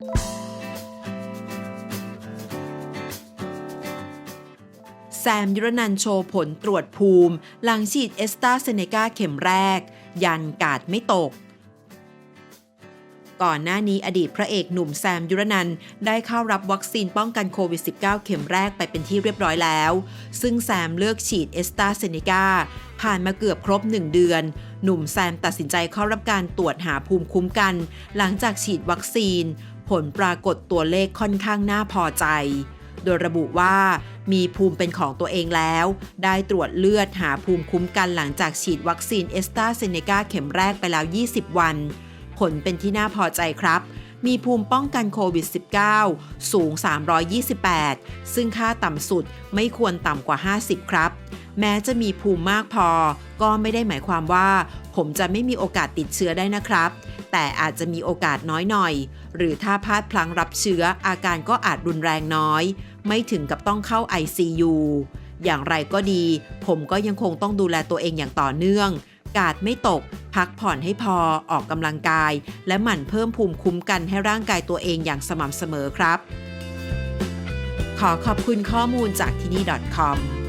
แซมยุรนันโชว์ผลตรวจภูมิ หลังฉีดเอสตาเซเนกาเข็มแรก ยันกาดไม่ตก ก่อนหน้านี้อดีตพระเอกหนุ่มแซมยุรนันได้เข้ารับวัคซีนป้องกันโควิด -19 เข็มแรกไปเป็นที่เรียบร้อยแล้ว ซึ่งแซมเลือกฉีดเอสตาเซเนกาผ่านมาเกือบครบ 1 เดือน หนุ่มแซมตัดสินใจเข้ารับการตรวจหาภูมิคุ้มกัน หลังจากฉีดวัคซีน ผลปรากฏตัวเลขค่อนข้างน่าพอใจ โดยระบุว่ามีภูมิเป็นของตัวเองแล้ว ได้ตรวจเลือดหาภูมิคุ้มกันหลังจากฉีดวัคซีนเอสตาเซเนกาเข็มแรกไปแล้ว 20 วัน ผลเป็นที่น่าพอใจครับมีภูมิป้องกันโควิด -19 สูง 328 ซึ่งค่าต่ำสุดไม่ควรต่ำกว่า 50 ครับ แม้จะมีภูมิมากพอ ก็ไม่ได้หมายความว่า ผมจะไม่มีโอกาสติดเชื้อได้นะครับ แต่อาจจะมีโอกาสน้อยหน่อย หรือถ้าพลาดพลั้งรับเชื้ออาการก็อาจรุนแรงน้อย ไม่ถึงกับต้องเข้า ICU อย่างไรก็ดี ผมก็ยังคงต้องดูแลตัวเองอย่างต่อเนื่อง กาดไม่ตก พักผ่อนให้พอ ออกกำลังกาย และหมั่นเพิ่มภูมิคุ้มกันให้ร่างกายตัวเองอย่างสม่ำเสมอครับ ขอขอบคุณข้อมูลจากที่นี่ .com